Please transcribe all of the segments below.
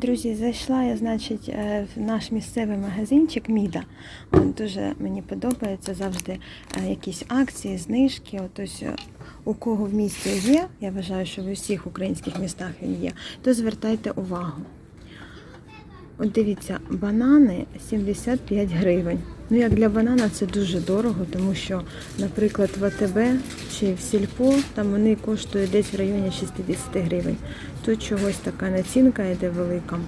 Друзі, зайшла я, значить, е, в наш місцевий магазинчик Міда. Він Дуже мені подобається завжди е, якісь акції, знижки. От е, у кого в місті є, я вважаю, що в усіх українських містах він є, то звертайте увагу. От дивіться, банани 75 гривень. Ну, як для банана це дуже дорого, тому що, наприклад, в АТБ чи в Сільпо там вони коштують десь в районі 60 гривень. Тут чогось така націнка йде велика.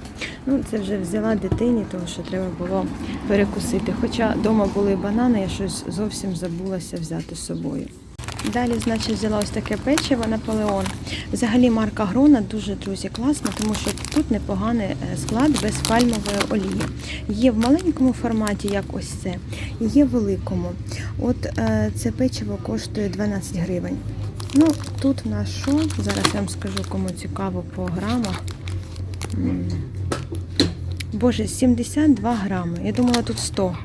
Ну, це вже взяла дитині, тому що треба було перекусити. Хоча вдома були банани, я щось зовсім забулася взяти з собою. Далі, значить, взяла ось таке печиво Наполеон. Взагалі марка Грона дуже, друзі, класна, тому що тут непоганий е, склад без пальмової олії. Є в маленькому форматі, як ось це, є в великому. От е, це печиво коштує 12 гривень. Ну, тут в нас що? Зараз я вам скажу, кому цікаво по грамах. Боже, 72 грами. Я думала, тут 100.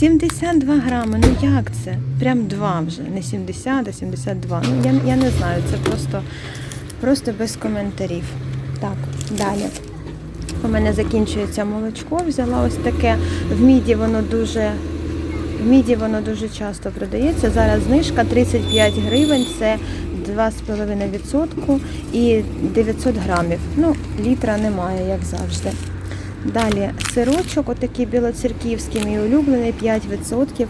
72 грами, ну як це? Прям 2 вже, не 70, а 72. Ну я, я не знаю, це просто, просто без коментарів. Так, далі. У мене закінчується молочко, взяла ось таке. В міді воно дуже. В міді воно дуже часто продається. Зараз знижка 35 гривень, це 2,5% і 900 грамів. Ну, літра немає, як завжди. Далі сирочок, отакий білоцерківський, мій улюблений, 5%.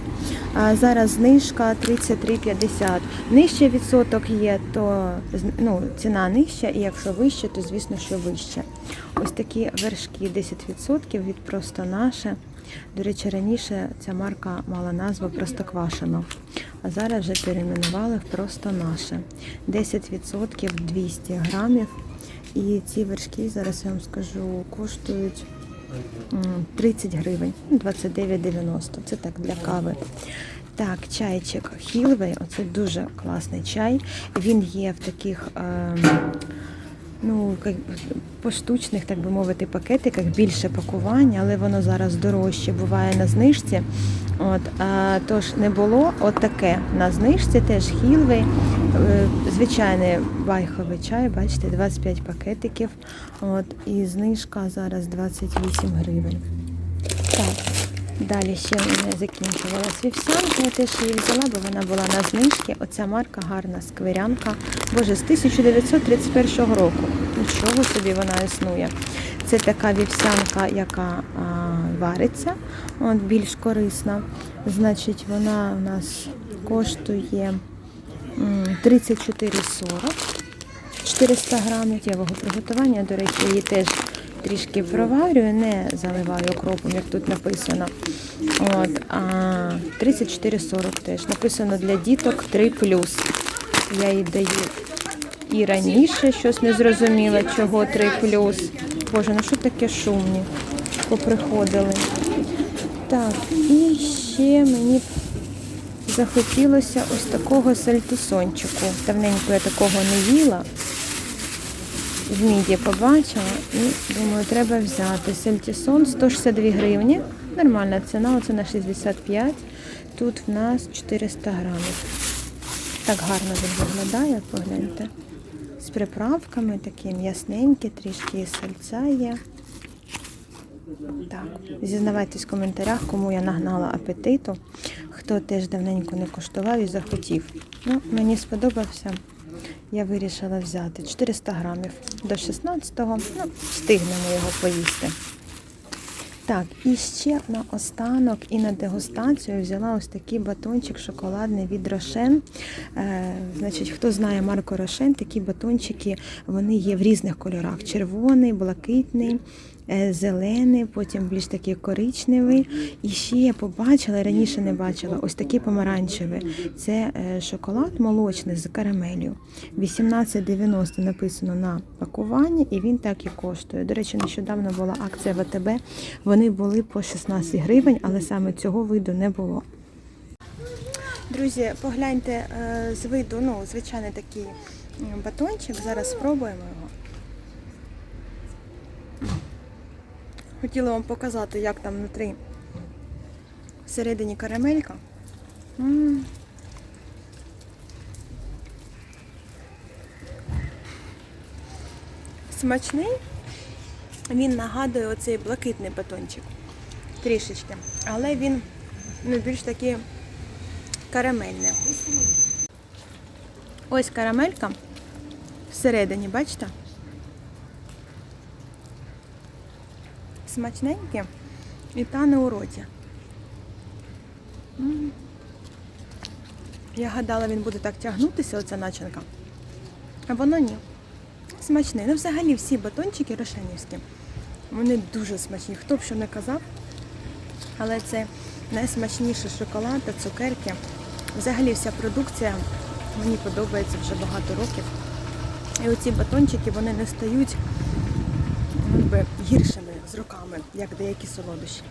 А зараз знижка 33,50. Нижче відсоток є, то ну, ціна нижча, і якщо вище, то звісно, що вище. Ось такі вершки 10% від просто наше. До речі, раніше ця марка мала назву Простоквашино, а зараз вже перейменували в просто наше. 10% 200 грамів. І ці вершки, зараз я вам скажу, коштують 30 гривень, ну, 29,90. Це так для кави. Так, чайчик Хілвей, оце дуже класний чай. Він є в таких. ем, ну, поштучних, так би мовити, пакетиках більше пакування, але воно зараз дорожче буває на знижці. От, а, тож не було отаке на знижці, теж хілвей, звичайний байховий чай, бачите, 25 пакетиків. От, і знижка зараз 28 гривень. Так, далі ще мене закінчувалась вівсянка, я теж її взяла, бо вона була на знижці. Оця марка гарна скверянка. Боже, з 1931 року. Нічого собі вона існує. Це така вівсянка, яка а, вариться, от, більш корисна. Значить, вона у нас коштує м, 34,40. 400 грамів тєвого приготування. До речі, її теж трішки проварюю, не заливаю окропом, як тут написано. От, а 34,40 теж. Написано для діток 3 Я їй даю і раніше щось не зрозуміла, чого 3 Боже, ну що таке шумні? Поприходили. Так, і ще мені захотілося ось такого сальтисончику. Давненько я такого не їла. В міді побачила і думаю, треба взяти. Сельтісон 162 гривні. Нормальна ціна, оце на 65. Тут в нас 400 грамів. Так гарно він виглядає, погляньте. З приправками такі м'ясненькі, трішки і сальця є. Так, зізнавайтесь в коментарях, кому я нагнала апетиту, хто теж давненько не коштував і захотів. Ну, мені сподобався. Я вирішила взяти 400 грамів до 16-го. Ну, встигнемо його поїсти. Так, і ще на останок і на дегустацію взяла ось такий батончик шоколадний від Рошен. Е, значить, хто знає марку Рошен, такі батончики вони є в різних кольорах: червоний, блакитний. Е, Зелений, потім більш такий коричневий. І ще я побачила, раніше не бачила, ось такий помаранчевий. Це е, шоколад молочний з карамелью. 18,90 написано на пакуванні, і він так і коштує. До речі, нещодавно була акція в АТБ. Вони були по 16 гривень, але саме цього виду не було. Друзі, погляньте е, з виду, ну, звичайний такий батончик. Зараз спробуємо його. Хотіла вам показати, як там внутрі. Всередині карамелька. М. Смачний. Він нагадує оцей блакитний батончик. Трішечки. Але він ну, більш такий карамельний. Ось карамелька всередині, бачите? Смачненькі і тане у роті. Я гадала, він буде так тягнутися, оця начинка. А воно ні. Смачний. Ну, взагалі всі батончики рошенівські. Вони дуже смачні. Хто б що не казав. Але це найсмачніший шоколад цукерки. Взагалі вся продукція мені подобається вже багато років. І оці батончики вони не стають ну, якби, гіршими з роками, як деякі солодощі.